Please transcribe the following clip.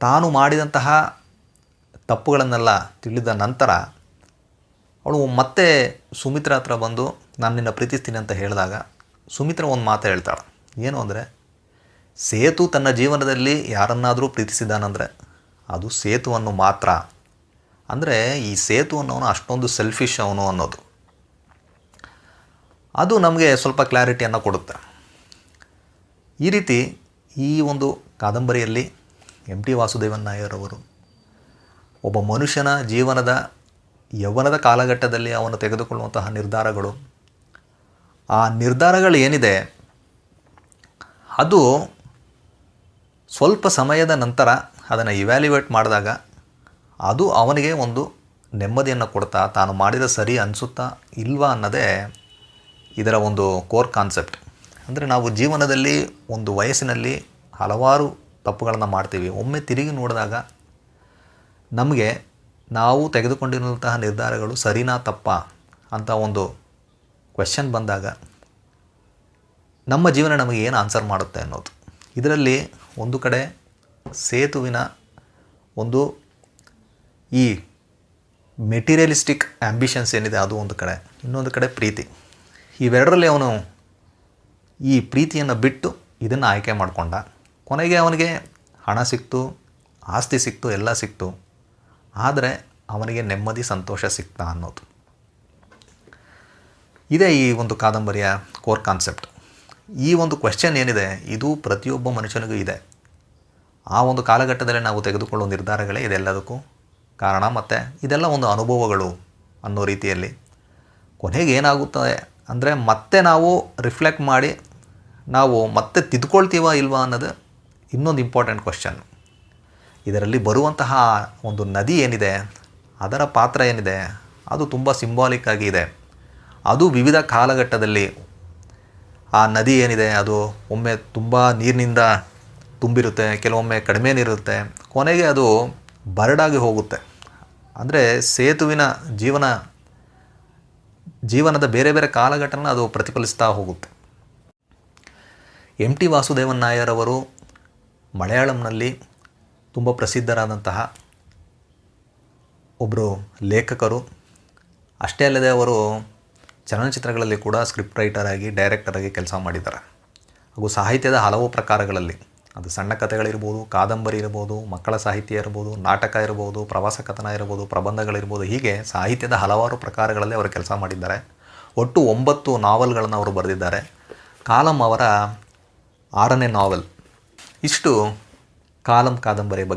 ತಾನು ಮಾಡಿದಂತಹ ತಪ್ಪುಗಳನ್ನೆಲ್ಲ ತಿಳಿದ ನಂತರ ಅವಳು ಮತ್ತೆ ಸುಮಿತ್ರ ಹತ್ರ ಬಂದು ನಾನು ನಿನ್ನ ಪ್ರೀತಿಸ್ತೀನಿ ಅಂತ ಹೇಳಿದಾಗ ಸುಮಿತ್ರ ಒಂದು ಮಾತು ಹೇಳ್ತಾಳೆ. ಏನು ಅಂದರೆ, ಸೇತು ತನ್ನ ಜೀವನದಲ್ಲಿ ಯಾರನ್ನಾದರೂ ಪ್ರೀತಿಸಿದ್ದಾನಂದರೆ ಅದು ಸೇತುವನ್ನು ಮಾತ್ರ. ಅಂದರೆ ಈ ಸೇತು ಅನ್ನೋನು ಅಷ್ಟೊಂದು ಸೆಲ್ಫಿಶ್ ಅವನು ಅನ್ನೋದು. ಅದು ನಮಗೆ ಸ್ವಲ್ಪ ಕ್ಲಾರಿಟಿಯನ್ನು ಕೊಡುತ್ತೆ. ಈ ರೀತಿ ಈ ಒಂದು ಕಾದಂಬರಿಯಲ್ಲಿ ಎಂ ಟಿ ವಾಸುದೇವನ್ ನಾಯರ್ ಅವರು. ಒಬ್ಬ ಮನುಷ್ಯನ ಜೀವನದ, ಯೌವನದ ಕಾಲಘಟ್ಟದಲ್ಲಿ ಅವನು ತೆಗೆದುಕೊಳ್ಳುವಂತಹ ನಿರ್ಧಾರಗಳು. ಆ ನಿರ್ಧಾರಗಳು ಏನಿದೆ? ಅದು ಸ್ವಲ್ಪ ಸಮಯದ ನಂತರ ಅದನ್ನು ಇವ್ಯಾಲ್ಯುವೇಟ್ ಮಾಡಿದಾಗ ಅದು ಅವನಿಗೆ ಒಂದು ನೆಮ್ಮದಿಯನ್ನು ಕೊಡ್ತಾ, ತಾನು ಮಾಡಿದ ಸರಿ ಅನಿಸುತ್ತಾ ಇಲ್ವಾ ಅನ್ನೋದೇ ಇದರ ಒಂದು ಕೋರ್ ಕಾನ್ಸೆಪ್ಟ್ ಅಂದರೆ ನಾವು ಜೀವನದಲ್ಲಿ ಒಂದು ವಯಸ್ಸಿನಲ್ಲಿ ಹಲವಾರು ತಪ್ಪುಗಳನ್ನು ಮಾಡ್ತೀವಿ. ಒಮ್ಮೆ ತಿರುಗಿ ನೋಡಿದಾಗ ನಮಗೆ ನಾವು ತೆಗೆದುಕೊಂಡಿರುವಂತಹ ನಿರ್ಧಾರಗಳು ಸರಿನಾ ತಪ್ಪಾ ಅಂತ ಒಂದು ಕ್ವೆಶನ್ ಬಂದಾಗ ನಮ್ಮ ಜೀವನ ನಮಗೆ ಏನು ಆನ್ಸರ್ ಮಾಡುತ್ತೆ ಅನ್ನೋದು. ಇದರಲ್ಲಿ ಒಂದು ಕಡೆ ಸೇತುವಿನ ಒಂದು ಈ ಮೆಟೀರಿಯಲಿಸ್ಟಿಕ್ ಆ್ಯಂಬಿಷನ್ಸ್ ಏನಿದೆ ಅದು ಒಂದು ಕಡೆ. ಇನ್ನೊಂದು ಕಡೆ ಪ್ರೀತಿ. ಇವೆರಡರಲ್ಲಿ ಅವನು ಈ ಪ್ರೀತಿಯನ್ನು ಬಿಟ್ಟು ಇದನ್ನು ಆಯ್ಕೆ ಮಾಡಿಕೊಂಡ. ಕೊನೆಗೆ ಅವನಿಗೆ ಹಣ ಸಿಕ್ತು, ಆಸ್ತಿ ಸಿಕ್ತು, ಎಲ್ಲ ಸಿಕ್ತು. ಆದರೆ ಅವನಿಗೆ ನೆಮ್ಮದಿ, ಸಂತೋಷ ಸಿಕ್ತಾ ಅನ್ನೋದು. ಇದೇ ಈ ಒಂದು ಕಾದಂಬರಿಯ ಕೋರ್ ಕಾನ್ಸೆಪ್ಟ್ ಈ ಒಂದು ಕ್ವೆಶ್ಚನ್ ಏನಿದೆ, ಇದು ಪ್ರತಿಯೊಬ್ಬ ಮನುಷ್ಯನಿಗೂ ಇದೆ. ಆ ಒಂದು ಕಾಲಘಟ್ಟದಲ್ಲಿ ನಾವು ತೆಗೆದುಕೊಳ್ಳುವ ನಿರ್ಧಾರಗಳೇ ಇದೆಲ್ಲದಕ್ಕೂ ಕಾರಣ. ಮತ್ತು ಇದೆಲ್ಲ ಒಂದು ಅನುಭವಗಳು ಅನ್ನೋ ರೀತಿಯಲ್ಲಿ. ಕೊನೆಗೆ ಏನಾಗುತ್ತದೆ ಅಂದರೆ ಮತ್ತೆ ನಾವು ರಿಫ್ಲೆಕ್ಟ್ ಮಾಡಿ, ನಾವು ಮತ್ತೆ ತಿದ್ಕೊಳ್ತೀವ ಇಲ್ವಾ ಅನ್ನೋದು ಇನ್ನೊಂದು ಇಂಪಾರ್ಟೆಂಟ್ ಕ್ವಶನ್ ಇದರಲ್ಲಿ ಬರುವಂತಹ ಒಂದು ನದಿ ಏನಿದೆ, ಅದರ ಪಾತ್ರ ಏನಿದೆ, ಅದು ತುಂಬ ಸಿಂಬಾಲಿಕ್ ಆಗಿ ಇದೆ. ಅದು ವಿವಿಧ ಕಾಲಘಟ್ಟದಲ್ಲಿ ಆ ನದಿ ಏನಿದೆ, ಅದು ಒಮ್ಮೆ ತುಂಬ ನೀರಿನಿಂದ ತುಂಬಿರುತ್ತೆ, ಕೆಲವೊಮ್ಮೆ ಕಡಿಮೆ ನೀರಿರುತ್ತೆ, ಕೊನೆಗೆ ಅದು ಬರಡಾಗಿ ಹೋಗುತ್ತೆ. ಅಂದರೆ ಸೇತುವಿನ ಜೀವನ, ಜೀವನದ ಬೇರೆ ಬೇರೆ ಕಾಲಘಟ್ಟನ ಅದು ಪ್ರತಿಫಲಿಸ್ತಾ ಹೋಗುತ್ತೆ. ಎಂ ಟಿ ವಾಸುದೇವನ್ ನಾಯರವರು ಮಲಯಾಳಂನಲ್ಲಿ ತುಂಬ ಪ್ರಸಿದ್ಧರಾದಂತಹ ಒಬ್ಬರು ಲೇಖಕರು. ಅಷ್ಟೇ ಅಲ್ಲದೆ ಅವರು ಚಲನಚಿತ್ರಗಳಲ್ಲಿ ಕೂಡ ಸ್ಕ್ರಿಪ್ಟ್ ರೈಟರಾಗಿ ಡೈರೆಕ್ಟರಾಗಿ ಕೆಲಸ ಮಾಡಿದ್ದಾರೆ. ಹಾಗೂ ಸಾಹಿತ್ಯದ ಹಲವು ಪ್ರಕಾರಗಳಲ್ಲಿ ಅದು ಸಣ್ಣ ಕಥೆಗಳಿರ್ಬೋದು, ಕಾದಂಬರಿ ಇರ್ಬೋದು, ಮಕ್ಕಳ ಸಾಹಿತ್ಯ ಇರ್ಬೋದು, ನಾಟಕ ಇರ್ಬೋದು, ಪ್ರವಾಸ ಕಥನ ಇರ್ಬೋದು, ಪ್ರಬಂಧಗಳಿರ್ಬೋದು, ಹೀಗೆ ಸಾಹಿತ್ಯದ ಹಲವಾರು ಪ್ರಕಾರಗಳಲ್ಲಿ ಅವರು ಕೆಲಸ ಮಾಡಿದ್ದಾರೆ. ಒಟ್ಟು ಒಂಬತ್ತು ನಾವೆಲ್ಗಳನ್ನು ಅವರು ಬರೆದಿದ್ದಾರೆ. ಕಾಲಂ ಅವರ ಆರನೇ ನಾವೆಲ್ ಇಷ್ಟು ಕಾಲಂ ಕಾದಂಬರಿ ಬಗ್ಗೆ